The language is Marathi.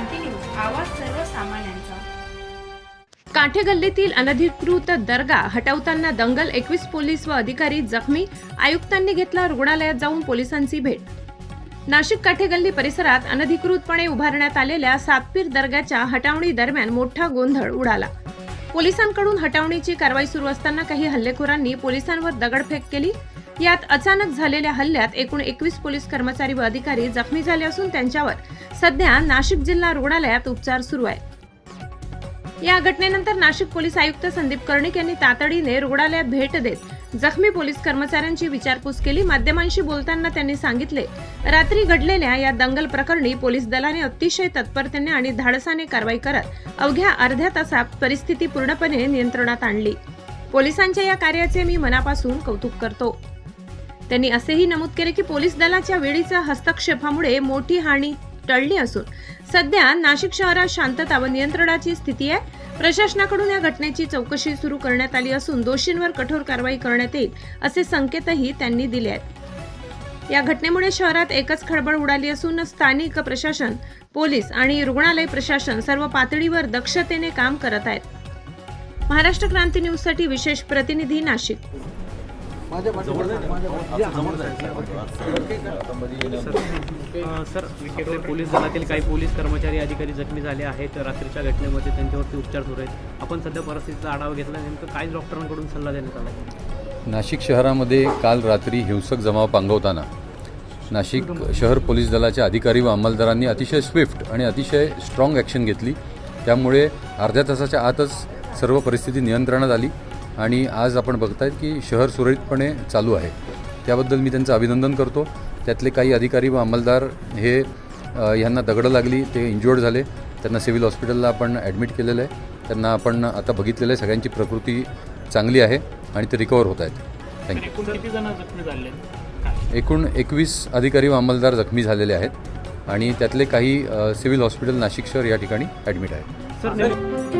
क्रांती न्यूज आवाज सर्वसामान्यांचा. काठे गल्लीतील अनधिकृत दर्गा हटवताना दंगल एकवीस पोलीस व अधिकारी जखमी. आयुक्तांनी घेतला रुग्णालयात जाऊन पोलिसांची भेट. नाशिक काठेगल्ली परिसरात अनधिकृतपणे उभारण्यात आलेल्या सातपीर दर्ग्याच्या हटवणी दरम्यान मोठा गोंधळ उडाला. पोलिसांकडून हटवणीची कारवाई सुरू असताना काही हल्लेखोरांनी पोलिसांवर दगडफेक केली. यात अचानक झालेल्या हल्ल्यात एकूण एकवीस पोलीस कर्मचारी व अधिकारी जखमी झाले असून त्यांच्यावर सध्या नाशिक जिल्हा रुग्णालयात उपचार सुरू आहेत. या घटनेनंतर नाशिक पोलीस आयुक्त संदीप कर्णिक यांनी तातडीने रुग्णालयात भेट देत जखमी पोलीस कर्मचाऱ्यांची विचारपूस केली. माध्यमांशी बोलताना त्यांनी सांगितले रात्री घडलेल्या या दंगल प्रकरणी पोलीस दलाने अतिशय तत्परतेने आणि धाडसाने कारवाई करत अवघ्या अर्ध्या तासात परिस्थिती पूर्णपणे नियंत्रणात आणली. पोलिसांच्या या कार्याचे मी मनापासून कौतुक करतो. त्यांनी असेही नमूद केले की पोलीस दलाच्या वेळीच्या हस्तक्षेपामुळे मोठी हानी टळली असून सध्या नाशिक शहरात शांतता व नियंत्रणाची स्थिती आहे. प्रशासनाकडून या घटनेची चौकशी सुरू करण्यात आली असून दोषींवर कठोर कारवाई करण्यात येईल असे संकेतही त्यांनी दिले आहेत. या घटनेमुळे शहरात एकच खळबळ उडाली असून स्थानिक प्रशासन पोलीस आणि रुग्णालय प्रशासन सर्व पातळीवर दक्षतेने काम करत आहेत. महाराष्ट्र क्रांती न्यूजसाठी विशेष प्रतिनिधी नाशिक. सर आपले पोलीस दलातील काही पोलीस कर्मचारी अधिकारी जखमी झाले आहेत. रात्रीच्या घटनेमध्ये त्यांच्यावरती उपचार सुरू आहेत. आपण सध्या परिस्थितीचा आढावा घेतला नेमकं काय डॉक्टरांकडून सल्ला देण्यात आला? नाशिक शहरामध्ये काल रात्री हिंसक जमाव पांगवताना नाशिक शहर पोलीस दलाच्या अधिकारी व अंमलदारांनी अतिशय स्विफ्ट आणि अतिशय स्ट्रॉंग ॲक्शन घेतली. त्यामुळे अर्ध्या तासाच्या आतच सर्व परिस्थिती नियंत्रणात आली. आणि आज आपण बघतायत की शहर सुरळीतपणे चालू आहे. त्याबद्दल मी त्यांचं अभिनंदन करतो. त्यातले काही अधिकारी व अंमलदार हे यांना दगडं लागली ते इंज्युअर्ड झाले. त्यांना सिव्हिल हॉस्पिटलला आपण ॲडमिट केलेलं आहे. त्यांना आपण आता बघितलेलं आहे. सगळ्यांची प्रकृती चांगली आहे आणि ते रिकवर होत आहेत. थँक्यू एकूण एकवीस अधिकारी व अंमलदार जखमी झालेले आहेत. आणि त्यातले काही सिव्हिल हॉस्पिटल नाशिक शहर या ठिकाणी ॲडमिट आहेत.